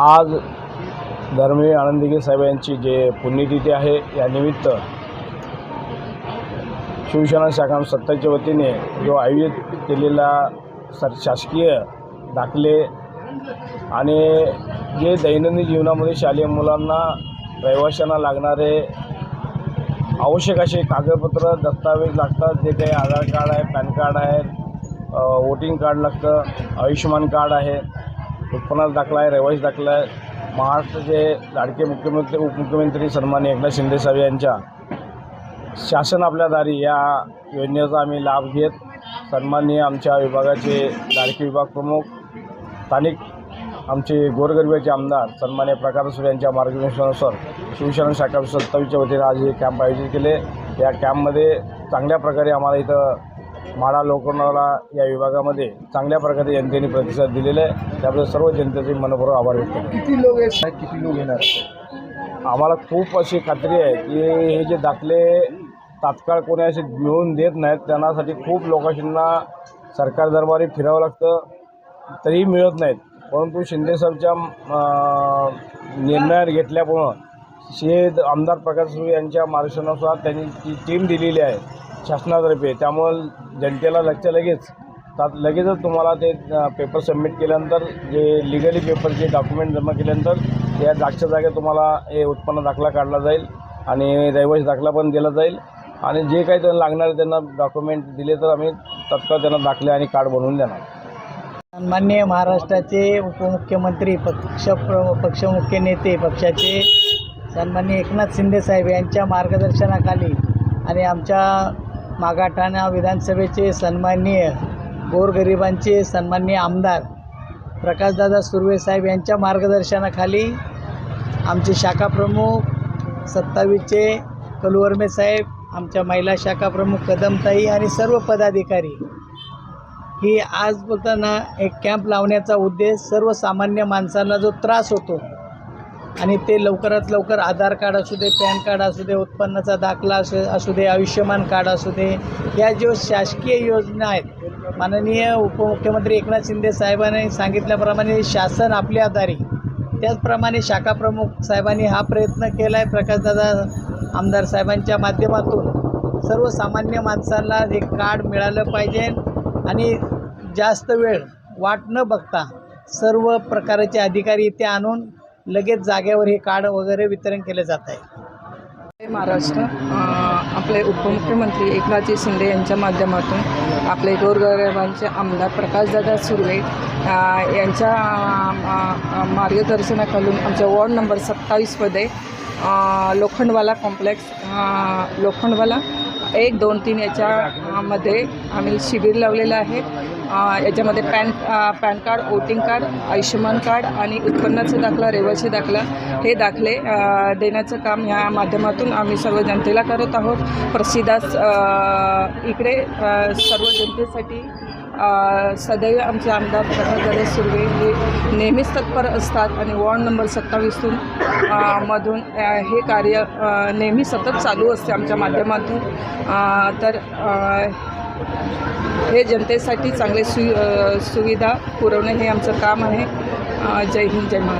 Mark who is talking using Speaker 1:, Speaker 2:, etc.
Speaker 1: आज धर्मवीर आनंदगिरी साहेब यांची जे पुण्यतिथी आहे यानिमित्त शिवसेना शाखा सत्ताच्या वतीने जो आयोजित केलेला सर शासकीय दाखले आणि जे दैनंदिन जीवनामध्ये शालेय मुलांना रहिवाशांना लागणारे आवश्यक असे कागदपत्र दस्तावेज लागतात जे काही आधार कार्ड आहे पॅन कार्ड आहे वोटिंग कार्ड लागतं आयुष्यमान कार्ड आहे. उत्पन्नाचा दाखला आहे रहिवासी दाखला आहे महाराष्ट्राचे लाडके मुख्यमंत्री उपमुख्यमंत्री सन्मान्य एकनाथ शिंदे साहेब यांच्या शासन आपल्या दारी या योजनेचा आम्ही लाभ घेत सन्माननीय आमच्या विभागाचे लाडके विभाग प्रमुख स्थानिक आमचे गोरगरिबाचे आमदार सन्मान्य प्रकाश यांच्या मार्गदर्शनानुसार शिवसेना शाखा सत्तावीसच्या वतीने आज हे कॅम्प आयोजित केले. या कॅम्पमध्ये चांगल्या प्रकारे आम्हाला इथं माडा लोकनाला या विभागामध्ये चांगल्या प्रकारे जनतेने प्रतिसाद दिलेला आहे. त्याबद्दल सर्व जनतेचे मनपूर्वक आभार व्यक्त करतो.
Speaker 2: किती लोक आहेत? किती लोक येणार
Speaker 1: आम्हाला खूप अशी खात्री आहे की हे जे दाखले तात्काळ कोणी असे मिळवून देत नाहीत त्यांनासाठी खूप लोकांना सरकार दरबारी फिरावं लागतं तरीही मिळत नाहीत. परंतु शिंदेसाहेबच्या अं, निर्णय घेतल्यामुळं हे आमदार प्रकाश सुरे यांच्या मार्गदर्शनानुसार त्यांनी ती टीम दिलेली आहे. शासनातर्फे त्यामुळं जनतेला लक्ष लगेच तात लगेचच तुम्हाला ते पेपर सबमिट केल्यानंतर जे लिगली पेपरचे डॉक्युमेंट जमा केल्यानंतर या जागच्या जागे तुम्हाला हे उत्पन्न दाखला काढला जाईल आणि रहिवासी दाखला पण दिला जाईल. आणि जे काही त्यांना लागणारे त्यांना डॉक्युमेंट दिले तर आम्ही तत्काळ त्यांना दाखले आणि कार्ड बनवून देणार.
Speaker 3: सन्माननीय महाराष्ट्राचे उपमुख्यमंत्री पक्ष पक्षमुख्य नेते पक्षाचे सन्माननीय एकनाथ शिंदे साहेब यांच्या मार्गदर्शनाखाली आणि आमच्या मागाठाणा विधानसभेचे सन्माननीय गोरगरिबांचे सन्माननीय आमदार प्रकाशदादा सुर्वे साहेब यांच्या मार्गदर्शनाखाली आमचे शाखा प्रमुख सत्तावीसचे कलवर्मे साहेब आमच्या महिला शाखा प्रमुख कदमताई आणि सर्व पदाधिकारी. ही आज बोलताना एक कॅम्प लावण्याचा उद्देश सर्वसामान्य माणसांना जो त्रास होतो आणि ते लवकरात लवकर आधार कार्ड असू दे पॅन कार्ड असू दे उत्पन्नाचा दाखला असू असू दे आयुष्यमान कार्ड असू दे या जो शासकीय योजना आहेत माननीय उपमुख्यमंत्री एकनाथ शिंदे साहेबांनी सांगितल्याप्रमाणे शासन आपल्या आधारी. त्याचप्रमाणे शाखाप्रमुख साहेबांनी हा प्रयत्न केला आहे प्रकाशदादा आमदार साहेबांच्या माध्यमातून. सर्वसामान्य माणसाला हे कार्ड मिळालं पाहिजे आणि जास्त वेळ वाट न बघता सर्व प्रकारचे अधिकारी इथे आणून लगेच जागेवर हे कार्ड वगैरे वितरण केले जात आहे.
Speaker 4: महाराष्ट्र आपले उपमुख्यमंत्री एकनाथजी शिंदे यांच्या माध्यमातून आपले गोरगरिबांचे आमदार प्रकाशदादा सुर्वे यांच्या मार्गदर्शनाखालून आमच्या वॉर्ड नंबर सत्तावीसमध्ये लोखंडवाला कॉम्प्लेक्स लोखंडवाला. एक दोन तीन याच्यामध्ये आम्ही शिबिर लावलेलं आहे. याच्यामध्ये PAN PAN card voting card Ayushman card आणि उत्पन्नाचा दाखला रहिवासी दाखला हे दाखले देण्याचं काम ह्या माध्यमातून आम्ही सर्व जनतेला करत आहोत. प्रसिद्धास इकडे सर्व जनतेसाठी सदैव आमचे आमदार प्रकाशदादा सुर्वे हे नेहमीच तत्पर असतात आणि वॉर्ड नंबर सत्तावीसून मधून हे कार्य नेहमी सतत चालू असते आमच्या माध्यमातून. तर हे जनतेसाठी चांगले सु सुविधा पुरवणे हे आमचं काम आहे. जय हिंद जय महाराज